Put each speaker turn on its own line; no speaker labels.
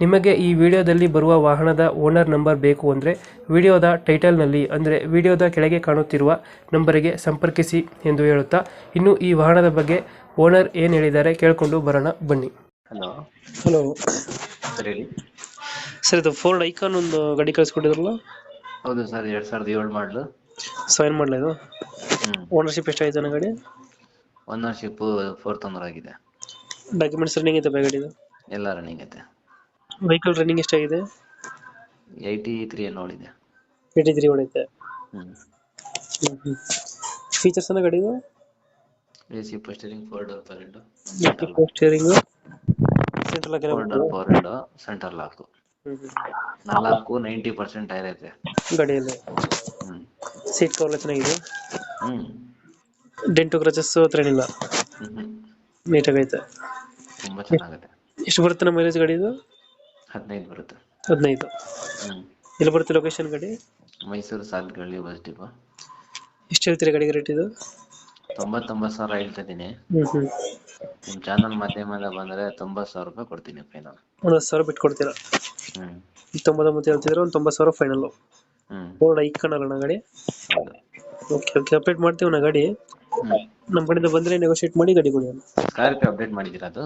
ನಿಮಗೆ ಈ ವಿಡಿಯೋದಲ್ಲಿ ಬರುವ ವಾಹನದ ಓನರ್ ನಂಬರ್ ಬೇಕು ಅಂದರೆ ವಿಡಿಯೋದ ಟೈಟಲ್ನಲ್ಲಿ ಅಂದರೆ ವಿಡಿಯೋದ ಕೆಳಗೆ ಕಾಣುತ್ತಿರುವ ನಂಬರಿಗೆ ಸಂಪರ್ಕಿಸಿ ಎಂದು ಹೇಳುತ್ತಾ ಇನ್ನು ಈ ವಾಹನದ ಬಗ್ಗೆ ಓನರ್ ಏನು ಹೇಳಿದ್ದಾರೆ ಕೇಳಿಕೊಂಡು ಬರೋಣ ಬನ್ನಿ.
ಹಲೋ.
ಹಲೋ.
ಸರ್ ಹೇಳಿ.
ಸರ್ ಇದು ಫೋರ್ಡ್ ಐಕಾನ್ ಒಂದು ಗಡಿ ಕಳಿಸ್ಕೊಟ್ಟಿದ್ರಲ್ಲ?
ಹೌದು ಸರ್ ಎರಡು ಸಾವಿರದ ಏಳು ಮಾಡಲು
ಸೈನ್ ಮಾಡಲ ಇದು? ಓನರ್ಶಿಪ್ ಎಷ್ಟಾಗಿದೆ ನನ್ನ ಗಾಡಿ?
ಓನರ್ಶಿಪ್ ಫೋರ್ ತೊಂದರೆ ಆಗಿದೆ.
ಡಾಕ್ಯುಮೆಂಟ್ಸ್ ರನ್ನಿಂಗ್ ಐತೆ ಬೈ ಗಾಡಿದು?
ಎಲ್ಲ ರನ್ನಿಂಗ್ ಐತೆ.
ವೆಹಿಕಲ್ ರನ್ನಿಂಗ್ ಎಷ್ಟಾಗಿದೆ?
ಏಯ್ಟಿ ತ್ರೀ ನೋಡಿದೆ.
ಏಯ್ಟಿ ತ್ರೀ
ಹ್ಮ್.
ಫೀಚರ್ಸ್ ಅನ್ನ ಗಾಡಿದು
A C steering four door power
steering. Central
four door four window centre lock. ನಾಲ್ಕು ನೈಂಟಿ ಪರ್ಸೆಂಟ್ ಟೈರ್ ಐತೆ.
ಗಾಡಿಯಲ್ಲಿ? ಸೀಟ್ ಕವರ್ ಚೆನ್ನಾಗಿದೆ?
ಹ್ಮ್.
ಡೆಂಟು ಕ್ರಚಸ್ ಹತ್ರ ಏನಿಲ್ಲ? ನೀಟಾಗೈತೆ
ತುಂಬಾ ಚೆನ್ನಾಗೈತೆ.
ಎಷ್ಟು ಬರುತ್ತೆ ನಮ್ಮ ಮೈಲೇಜ್ ಗಾಡಿ ಇದು?
ಹದಿನೈದು ಬರುತ್ತೆ.
ಹದಿನೈದು.
ಹ್ಮ್.
ಎಲ್ಲಿ ಬರುತ್ತೆ ಲೊಕೇಶನ್ ಗಾಡಿ?
Mysuru Salgalli bus depot.
ಎಷ್ಟು ಹೇಳ್ತೀರಿ ಗಾಡಿಗೆ ರೇಟ್ ಇದು?
ತೊಂಬತ್ತೊಂಬತ್ತು ಸಾವಿರ ಹೇಳ್ತಾ ಇದ್ದೀನಿ.
ಹ್ಞೂ ಹ್ಞೂ
ನಿಮ್ ಚಾನಲ್ ಮಾಧ್ಯಮದ ಬಂದ್ರೆ ತೊಂಬತ್ತು ಸಾವಿರ ರೂಪಾಯಿ ಕೊಡ್ತೀನಿ ಫೈನಲ್
ಒಂದು ಹತ್ತು ಸಾವಿರ ಬಿಟ್ಟು ಕೊಡ್ತೀರಾ
ಹ್ಮ್
ತೊಂಬತ್ತೊಂಬತ್ತು ಹೇಳ್ತಿದ್ರೆ ಒಂದು ತೊಂಬತ್ತು ಸಾವಿರ ಫೈನಲ್ಲು
ಹ್ಞೂ
ಬೋರ್ಡ್ ಐಕನ್ ಅಲ್ಲ ಗಾಡಿ.
ಹೌದು.
ಓಕೆ ಓಕೆ ಅಪ್ಡೇಟ್ ಮಾಡ್ತೀವಿ ನಾ ಗಾಡಿ.
ಹ್ಞೂ
ನಮ್ಮ ಕಡೆಯಿಂದ ಬಂದರೆ ನೆಗೋಷಿಯೇಟ್ ಮಾಡಿ ಗಾಡಿ ಕೊಡಿ.
ಸ್ಕಾರ್ಪಿಯೋ ಅಪ್ಡೇಟ್ ಮಾಡಿದ್ದೀರಾ ಅದು?